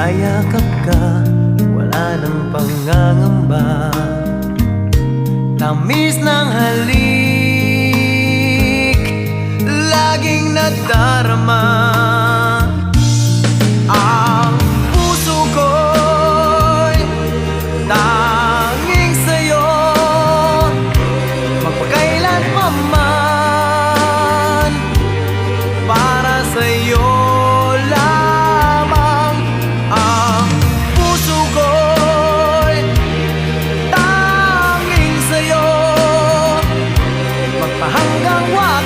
Yayakap ka, wala nang pangangamba. Tamis ng halik, laging nadarama 香港湾